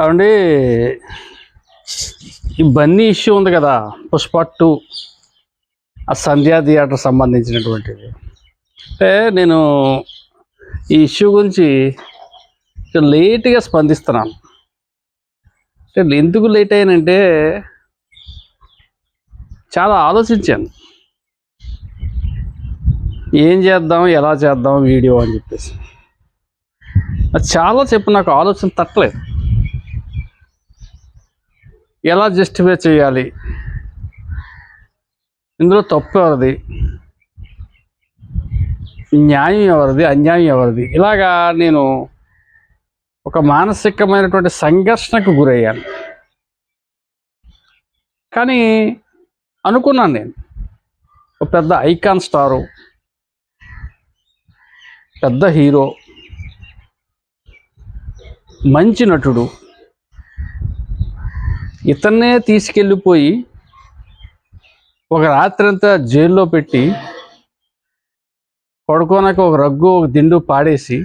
అవండి ఈ బన్నీ ఇష్యూ ఉంది కదా పుష్ప టూ ఆ సంధ్యా థియేటర్ సంబంధించినటువంటిది. అంటే నేను ఈ ఇష్యూ గురించి లేట్గా స్పందిస్తున్నాను. అంటే ఎందుకు లేట్ అయ్యానంటే చాలా ఆలోచించాను. ఏం చేద్దాం ఎలా చేద్దాం వీడియో అని చెప్పేసి. అది చాలా చెప్పు నాకు ఆలోచన తట్టలేదు. ఎలా జస్టిఫై చేయాలి? ఇందులో తప్పు ఎవరిది? న్యాయం ఎవరిది? అన్యాయం ఎవరిది? ఇలాగా నేను ఒక మానసికమైనటువంటి సంఘర్షణకు గురయ్యాను. కానీ అనుకున్నాను నేను. ఒక పెద్ద ఐకాన్ స్టారు పెద్ద హీరో మంచి నటుడు ఇతన్నే తీసుకెళ్ళిపోయి ఒక రాత్రి అంతా జైల్లో పెట్టి పడుకోనక ఒక రగ్గు ఒక దిండు పాడేసి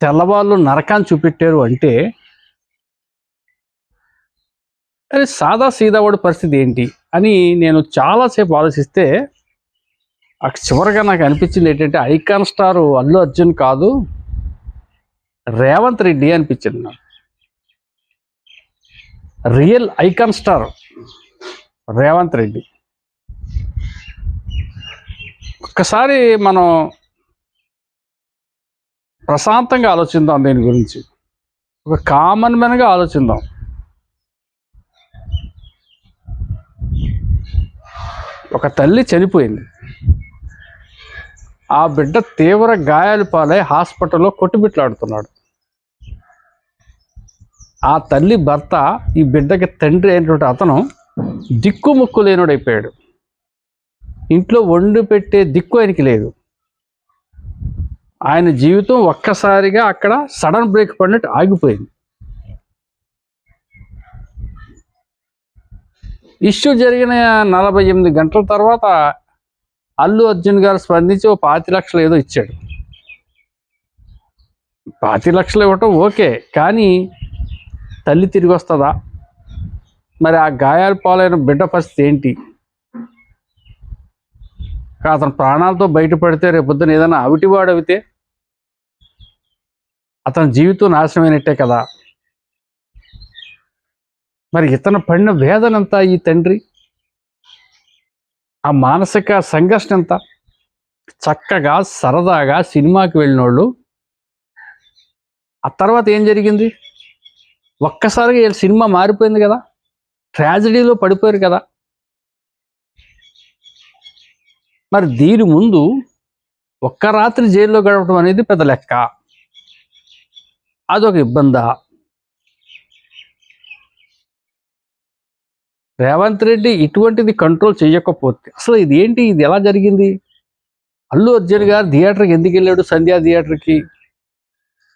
తెల్లవాళ్ళు నరకాన్ని చూపెట్టారు అంటే అరే సాదా సీదావాడి పరిస్థితి ఏంటి అని నేను చాలాసేపు ఆలోచిస్తే అక్కడ చివరిగా నాకు అనిపించింది ఏంటంటే ఐకాన్ స్టార్ అల్లు అర్జున్ కాదు రేవంత్ రెడ్డి అనిపించింది నాకు. Real icon star Revanth Reddy. ఒక్కసారి మనం ప్రశాంతంగా ఆలోచిద్దాం దీని గురించి. ఒక కామన్ మ్యాన్గా ఆలోచిద్దాం. ఒక తల్లి చనిపోయింది. ఆ బిడ్డ తీవ్ర గాయాలు పాలై హాస్పిటల్లో కొట్టుబిట్లాడుతున్నాడు ఆ తల్లి భర్త ఈ బిడ్డకి తండ్రి అయినటువంటి అతను దిక్కుముక్కు లేనుడైపోయాడు. ఇంట్లో వండి పెట్టే దిక్కు ఆయనకి లేదు. ఆయన జీవితం ఒక్కసారిగా అక్కడ సడన్ బ్రేక్ పడినట్టు ఆగిపోయింది. ఇష్యూ జరిగిన నలభై ఎనిమిది గంటల తర్వాత అల్లు అర్జున్ గారు స్పందించి ఓ పాతి లక్షలు ఏదో ఇచ్చాడు. పాతి లక్షలు ఇవ్వటం ఓకే కానీ తల్లి తిరిగి వస్తుందా? మరి ఆ గాయాలు పాలైన బిడ్డ పరిస్థితి ఏంటి? అతను ప్రాణాలతో బయటపడితే రేపొద్దున ఏదైనా అవిటివాడు అవితే అతని జీవితం నాశనమైనట్టే కదా? మరి ఇతను పడిన వేదనంతా ఈ తండ్రి? ఆ మానసిక సంఘర్షణ ఎంత చక్కగా సరదాగా సినిమాకి వెళ్ళినోళ్ళు? ఆ తర్వాత ఏం జరిగింది? ఒక్కసారిగా వీళ్ళ సినిమా మారిపోయింది కదా. ట్రాజడీలో పడిపోయారు కదా. మరి దీని ముందు ఒక్క రాత్రి జైల్లో గడపడం అనేది పెద్ద లెక్క. అదొక ఇబ్బందా. రేవంత్ రెడ్డి ఇటువంటిది కంట్రోల్ చేయకపోతే అసలు ఇది ఏంటి ఇది ఎలా జరిగింది? అల్లు అర్జున్ గారు థియేటర్కి ఎందుకు వెళ్ళాడు? సంధ్యా థియేటర్కి?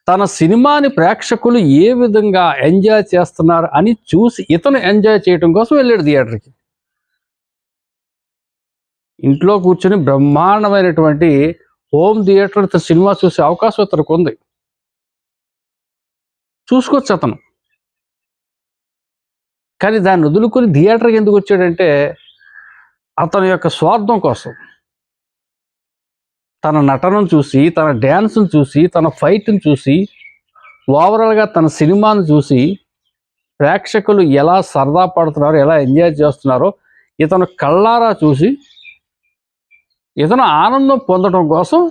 తన సినిమాని ప్రేక్షకులు ఏ విధంగా ఎంజాయ్ చేస్తున్నారు అని చూసి ఇతను ఎంజాయ్ చేయడం కోసం వెళ్ళాడు థియేటర్కి. ఇంట్లో కూర్చొని బ్రహ్మాండమైనటువంటి హోమ్ థియేటర్ సినిమా చూసే అవకాశం ఇతనికి ఉంది. చూసుకోవచ్చు అతను. కానీ దాన్ని వదులుకొని థియేటర్కి ఎందుకు వచ్చాడంటే అతని యొక్క స్వార్థం కోసం. తన నటనను చూసి తన డ్యాన్స్ను చూసి తన ఫైట్ని చూసి ఓవరాల్గా తన సినిమాను చూసి ప్రేక్షకులు ఎలా సరదా పడుతున్నారో ఎలా ఎంజాయ్ చేస్తున్నారో ఇతను కళ్ళారా చూసి ఇతను ఆనందం పొందడం కోసం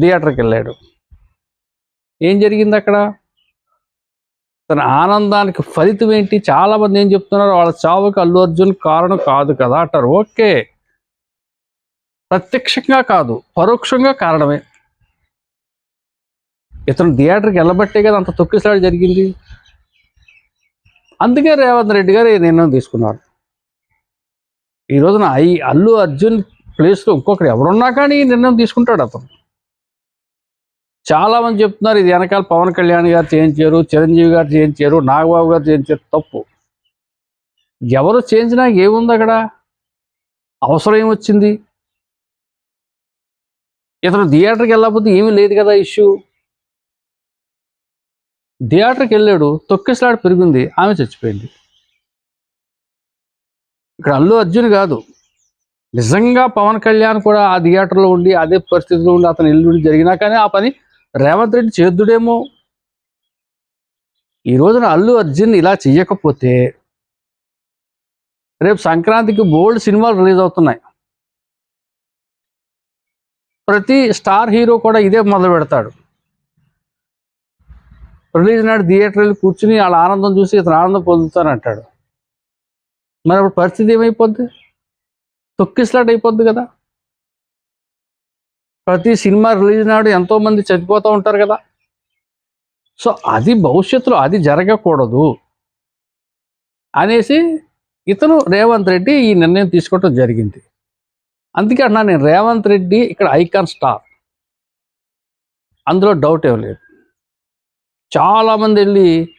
థియేటర్కి వెళ్ళాడు. ఏం జరిగింది అక్కడ? తన ఆనందానికి ఫలితం ఏంటి? చాలా మంది ఏం చెప్తున్నారు? వాళ్ళ చావుకి అల్లు అర్జున్ కారణం కాదు కదా అంటారు. ఓకే. ప్రత్యక్షంగా కాదు పరోక్షంగా కారణమే. ఇతను థియేటర్కి వెళ్ళబట్టే కదా అంత తొక్కిసలాడు జరిగింది. అందుకే రేవంత్ రెడ్డి గారు ఈ నిర్ణయం తీసుకున్నారు. ఈ రోజున ఐ అల్లు అర్జున్ ప్లేస్లో ఇంకొకరు ఎవరున్నా కానీ ఈ నిర్ణయం తీసుకుంటాడు అతను. చాలామంది చెప్తున్నారు ఇది వెనకాల పవన్ కళ్యాణ్ గారు చేయించారు చిరంజీవి గారు చేయించారు నాగబాబు గారు చేయించారు తప్పు. ఎవరు చేయించినా ఏముంది అక్కడ? అవసరం ఏమొచ్చింది? ఇతను థియేటర్కి వెళ్ళకపోతే ఏమీ లేదు కదా ఇష్యూ. థియేటర్కి వెళ్ళాడు తొక్కిసలాట పెరిగింది ఆమె చచ్చిపోయింది. ఇక్కడ అల్లు అర్జున్ కాదు. నిజంగా పవన్ కళ్యాణ్ కూడా ఆ థియేటర్లో ఉండి అదే పరిస్థితిలో ఉండి అతను ఇల్లు జరిగినా కానీ ఆ పని రేవంత్ రెడ్డి చేద్దుడేమో. ఈ రోజున అల్లు అర్జున్ ఇలా చేయకపోతే రేపు సంక్రాంతికి బోల్డ్ సినిమాలు రిలీజ్ అవుతున్నాయి. ప్రతి స్టార్ హీరో కూడా ఇదే మొదలు పెడతాడు. రిలీజ్ నాడు థియేటర్ వెళ్ళి కూర్చుని వాళ్ళ ఆనందం చూసి ఇతను ఆనందం పొందుతానంటాడు. మరి అప్పుడు పరిస్థితి ఏమైపోద్ది? తొక్కిస్లాట్ అయిపోద్ది కదా. ప్రతి సినిమా రిలీజ్ నాడు ఎంతోమంది చనిపోతూ ఉంటారు కదా. సో అది భవిష్యత్తులో అది జరగకూడదు. అనేసి ఇతను రేవంత్ రెడ్డి ఈ నిర్ణయం తీసుకోవటం జరిగింది. అందుకే అన్నా నేను రేవంత్ రెడ్డి ఇక్కడ ఐకాన్ స్టార్. అందులో డౌట్ ఏం లేదు. చాలామంది వెళ్ళి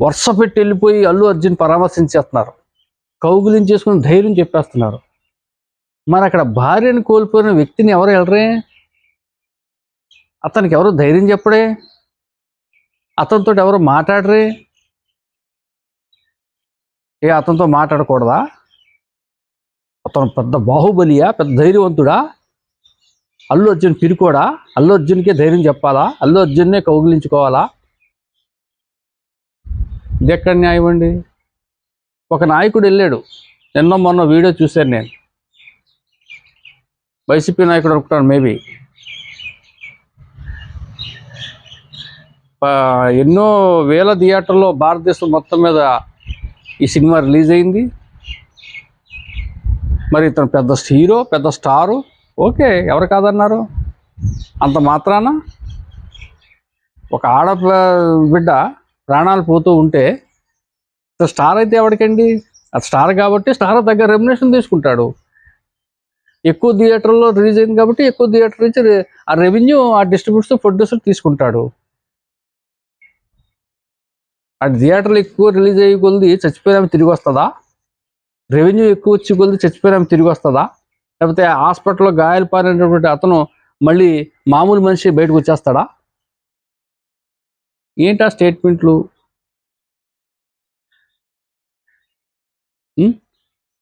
వరుస పెట్టి వెళ్ళిపోయి అల్లు అర్జున్ పరామర్శించేస్తున్నారు. కౌగులించేసుకుని ధైర్యం చెప్పేస్తున్నారు. మరి అక్కడ భార్యను కోల్పోయిన వ్యక్తిని ఎవరు వెళ్ళరే? అతనికి ఎవరు ధైర్యం చెప్పడే? అతనితో ఎవరు మాట్లాడరే? ఏ అతనితో మాట్లాడకూడదా? అతను పెద్ద బాహుబలియా పెద్ద ధైర్యవంతుడా? అల్లు అర్జున్ పిరుకోడా? అల్లు అర్జున్కే ధైర్యం చెప్పాలా? అల్లు అర్జున్నే కౌగిలించుకోవాలా? ఇది ఎక్కడ న్యాయం అండి? ఒక నాయకుడు వెళ్ళాడు. నిన్న మొన్న వీడియో చూశాను నేను. వైసీపీ నాయకుడు అనుకుంటాను మేబీ ఎన్నో వేల థియేటర్లో భారతదేశం మొత్తం మీద ఈ సినిమా రిలీజ్ అయింది. మరి ఇతను పెద్ద హీరో పెద్ద స్టారు. ఓకే ఎవరు కాదన్నారు? అంత మాత్రాన ఒక ఆడ బిడ్డ ప్రాణాలు పోతూ ఉంటే స్టార్ అయితే ఎవరికండి అది స్టార్ కాబట్టి స్టార్ దగ్గర రెమ్యునేషన్ తీసుకుంటాడు. ఎక్కువ థియేటర్లో రిలీజ్ అయింది కాబట్టి ఎక్కువ థియేటర్ నుంచి ఆ రెవెన్యూ ఆ డిస్ట్రిబ్యూటర్స్ ప్రొడ్యూసర్ తీసుకుంటాడు. ఆ థియేటర్లు ఎక్కువ రిలీజ్ అయ్యే కొద్ది చచ్చిపోయాము తిరిగి వస్తుందా? రెవెన్యూ ఎక్కువ వచ్చి కొద్ది చచ్చిపోయినా తిరిగి వస్తుందా? లేకపోతే హాస్పిటల్లో గాయాలు పారినటువంటి అతను మళ్ళీ మామూలు మనిషి బయటకు వచ్చేస్తాడా? ఏంటా స్టేట్మెంట్లు?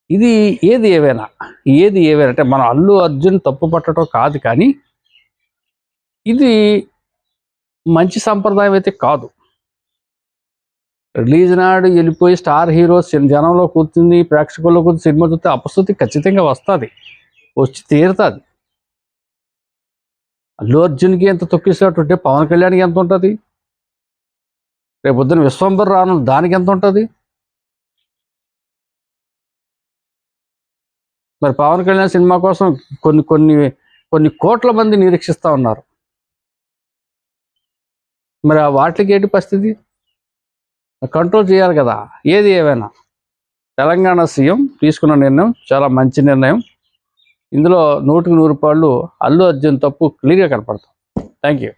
ఇది ఏది ఏవైనా? ఏది ఏవైనా? అంటే మన అల్లు అర్జున్ తప్పు పట్టడం కాదు కానీ ఇది మంచి సంప్రదాయం అయితే కాదు. రిలీజ్ నాడు వెళ్ళిపోయి స్టార్ హీరోస్ జనంలో కూర్చుంది ప్రేక్షకుల్లో కూర్చుని సినిమా చూస్తే అపస్థుతి ఖచ్చితంగా వస్తుంది. వచ్చి తీరుతుంది. అల్లు అర్జున్కి ఎంత తొక్కిసినట్టుంటే పవన్ కళ్యాణ్కి ఎంత ఉంటుంది? రేపు పొద్దున విశ్వంబర్ రాను దానికి ఎంత ఉంటుంది? మరి పవన్ కళ్యాణ్ సినిమా కోసం కొన్ని కొన్ని కొన్ని కోట్ల మంది నిరీక్షిస్తూ ఉన్నారు. మరి ఆ వాటికి ఏంటి పరిస్థితి? కంట్రోల్ చేయాలి కదా. ఏది ఏమైనా తెలంగాణ సీఎం తీసుకున్న నిర్ణయం చాలా మంచి నిర్ణయం. ఇందులో నూటికి నూరు రూపాయలు అల్లు అర్జున్ తప్పు క్లియర్గా కనపడతాం. Thank you